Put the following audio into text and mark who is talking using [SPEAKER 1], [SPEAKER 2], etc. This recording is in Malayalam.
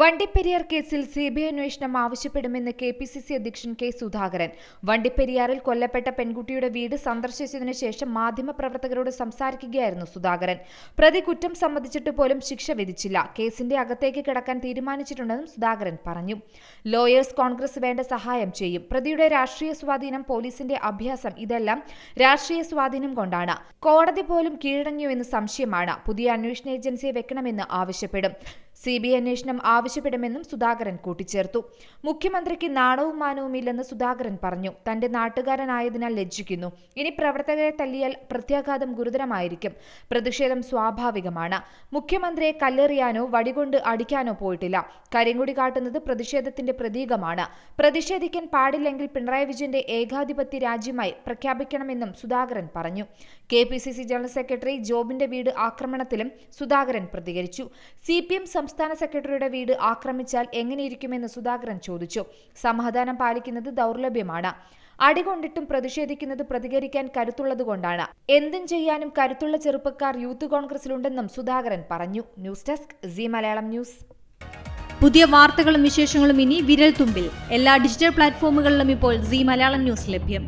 [SPEAKER 1] വണ്ടിപ്പെരിയാർ കേസിൽ സി ബി ഐ അന്വേഷണം ആവശ്യപ്പെടുമെന്ന് കെ പി സി സി അധ്യക്ഷൻ കെ സുധാകരൻ. വണ്ടിപ്പെരിയാറിൽ കൊല്ലപ്പെട്ട പെൺകുട്ടിയുടെ വീട് സന്ദർശിച്ചതിനു ശേഷം മാധ്യമപ്രവർത്തകരോട് സംസാരിക്കുകയായിരുന്നു സുധാകരൻ. പ്രതി കുറ്റം സംബന്ധിച്ചിട്ട് പോലും ശിക്ഷ വിധിച്ചില്ല. കേസിന്റെ അകത്തേക്ക് കിടക്കാൻ തീരുമാനിച്ചിട്ടുണ്ടെന്നും സുധാകരൻ പറഞ്ഞു. ലോയേഴ്സ് കോൺഗ്രസ് വേണ്ട സഹായം ചെയ്യും. പ്രതിയുടെ രാഷ്ട്രീയ സ്വാധീനം പോലീസിന്റെ അഭ്യാസം ഇതെല്ലാം രാഷ്ട്രീയ സ്വാധീനം കൊണ്ടാണ്. കോടതി പോലും കീഴടങ്ങിയുവെന്ന് സംശയമാണ്. പുതിയ അന്വേഷണ ഏജൻസിയെ വെക്കണമെന്ന് ആവശ്യപ്പെടും. സി ബി ഐ അന്വേഷണം ആവശ്യപ്പെടുമെന്നും സുധാകരൻ കൂട്ടിച്ചേർത്തു. മുഖ്യമന്ത്രിക്ക് നാണവും മാനവുമില്ലെന്ന് സുധാകരൻ പറഞ്ഞു. തന്റെ നാട്ടുകാരനായതിനാൽ ലജ്ജിക്കുന്നു. ഇനി പ്രവർത്തകരെ തല്ലിയാൽ പ്രത്യാഘാതം ഗുരുതരമായിരിക്കും. പ്രതിഷേധം സ്വാഭാവികമാണ്. മുഖ്യമന്ത്രിയെ കല്ലെറിയാനോ വടികൊണ്ട് അടിക്കാനോ പോയിട്ടില്ല. കരിങ്കുടി കാട്ടുന്നത് പ്രതിഷേധത്തിന്റെ പ്രതീകമാണ്. പ്രതിഷേധിക്കാൻ പാടില്ലെങ്കിൽ പിണറായി വിജയന്റെ ഏകാധിപത്യ രാജ്യമായി പ്രഖ്യാപിക്കണമെന്നും സുധാകരൻ പറഞ്ഞു. K P C C general secretary ജോബിന്റെ വീട് ആക്രമണത്തിലും സുധാകരൻ പ്രതികരിച്ചു. സി പി എം സംസ്ഥാന സെക്രട്ടറിയുടെ വീട് ആക്രമിച്ചാൽ എങ്ങനെയിരിക്കുമെന്ന് സുധാകരൻ ചോദിച്ചു. സമാധാനം പാലിക്കുന്നത് ദൗർലഭ്യമാണ്. അടികൊണ്ടിട്ടും പ്രതിഷേധിക്കുന്നത് പ്രതികരിക്കാൻ കരുത്തുള്ളതുകൊണ്ടാണ് എന്തും ചെയ്യാനും കരുത്തുള്ള ചെറുപ്പക്കാർ യൂത്ത് കോൺഗ്രസിലുണ്ടെന്നും സുധാകരൻ പറഞ്ഞു. News desk C Malayalam news.
[SPEAKER 2] പുതിയ വാർത്തകളും വിശേഷങ്ങളും ഇനി വിരൽ തുമ്പിൽ എല്ലാ ഡിജിറ്റൽ പ്ലാറ്റ്ഫോമുകളിലും ഇപ്പോൾ സി മലയാളം ന്യൂസ് ലഭ്യം.